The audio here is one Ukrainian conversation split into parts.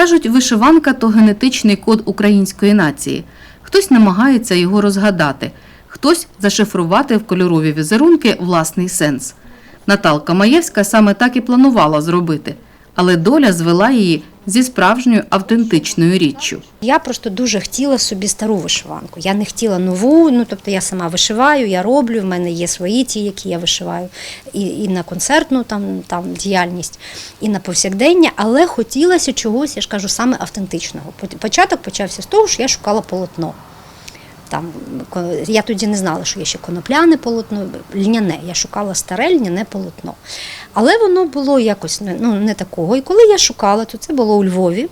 Кажуть, вишиванка то генетичний код української нації. Хтось намагається його розгадати, хтось зашифрувати в кольорові візерунки власний сенс. Наталка Маєвська саме так і планувала зробити, але доля звела її зі справжньою автентичною річчю. Я просто дуже хотіла собі стару вишиванку. Я не хотіла нову. Ну тобто я сама вишиваю, я роблю. В мене є свої ті, які я вишиваю, і, і на концертну там, там діяльність, і на повсякдення. Але хотілося чогось, я ж кажу, саме автентичного. Початок почався з того, що я шукала полотно. Там я тоді не знала, що є ще конопляне полотно, льняне. Я шукала старе льняне полотно. Але воно було якось ну, не такого. І коли я шукала, то це було у Львові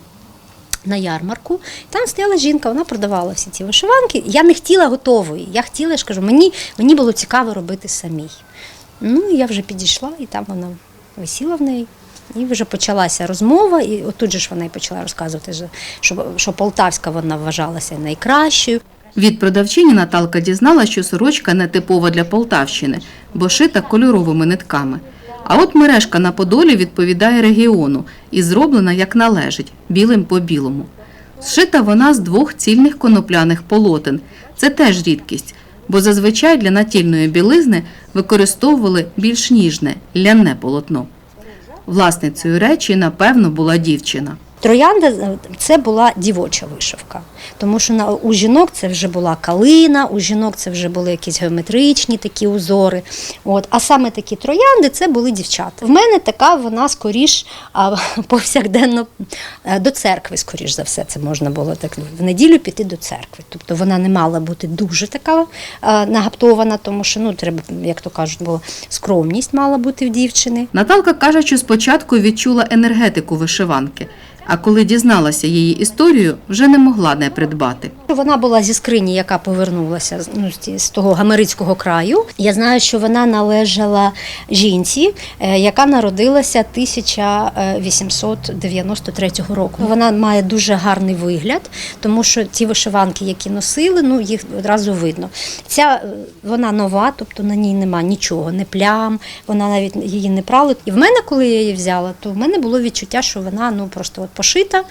на ярмарку. Там стояла жінка, вона продавала всі ці вишиванки. Я не хотіла готової. Я хотіла, я ж кажу, мені, мені було цікаво робити самій. Ну, я вже підійшла, і там вона висіла в неї. І вже почалася розмова, і отут же ж вона і почала розказувати, що- що, Полтавська вона вважалася найкращою. Від продавчині Наталка дізнала, що сорочка не типова для Полтавщини, бо шита кольоровими нитками. А от мережка на Подолі відповідає регіону і зроблена як належить, білим по білому. Зшита вона з двох цільних конопляних полотен. Це теж рідкість, бо зазвичай для натільної білизни використовували більш ніжне ляне полотно. Власницею речі, напевно, була дівчина. Троянда це була дівоча вишивка, тому що на у жінок це вже була калина, у жінок це вже були якісь геометричні такі узори. От, а саме такі троянди це були дівчата. В мене така вона скоріш а, повсякденно е, до церкви, скоріш за все, це можна було так в неділю піти до церкви. Тобто вона не мала бути дуже така е, нагаптована, тому що ну треба, як то кажуть, було скромність мала бути в дівчини. Наталка каже, що спочатку відчула енергетику вишиванки, а коли дізналася її історію, вже не могла не придбати. Вона була зі скрині, яка повернулася ну, з того гамерицького краю. Я знаю, що вона належала жінці, е, яка народилася 1893 року. Вона має дуже гарний вигляд, тому що ті вишиванки, які носили, ну їх одразу видно. Ця е, вона нова, тобто на ній нема нічого, не плям, вона навіть її не прали. І в мене, коли я її взяла, то в мене було відчуття, що вона ну просто от пошита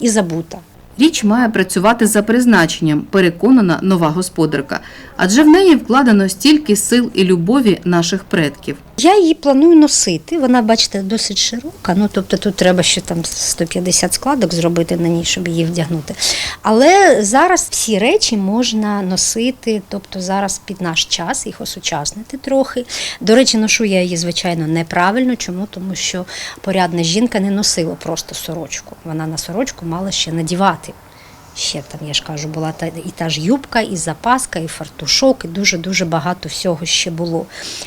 і забута. Річ має працювати за призначенням, переконана нова господарка, адже в неї вкладено стільки сил і любові наших предків. Я її планую носити. Вона, бачите, досить широка. Ну тобто тут треба ще там 150 складок зробити на ній, щоб її вдягнути. Але зараз всі речі можна носити, тобто зараз під наш час їх осучаснити трохи. До речі, ношу я її, звичайно, неправильно. Чому? Тому що порядна жінка не носила просто сорочку. Вона на сорочку мала ще надівати. Ще там, я ж кажу, була та, і та ж юбка, і запаска, і фартушок, і дуже-дуже багато всього ще було.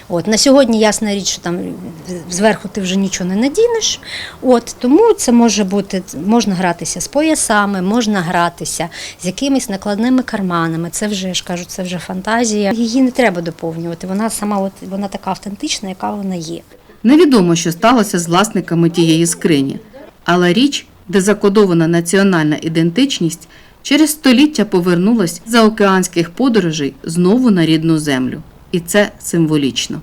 От, на сьогодні ясна річ, що там зверху ти вже нічого не надінеш. От, тому це може бути, можна гратися з поясами, можна гратися з якимись накладними карманами. Це вже, я ж кажу, це вже фантазія. Її не треба доповнювати. Вона сама от, вона така автентична, яка вона є. Невідомо, що сталося з власниками тієї скрині, але річ, де закодована національна ідентичність, через століття повернулась за океанських подорожей знову на рідну землю. І це символічно.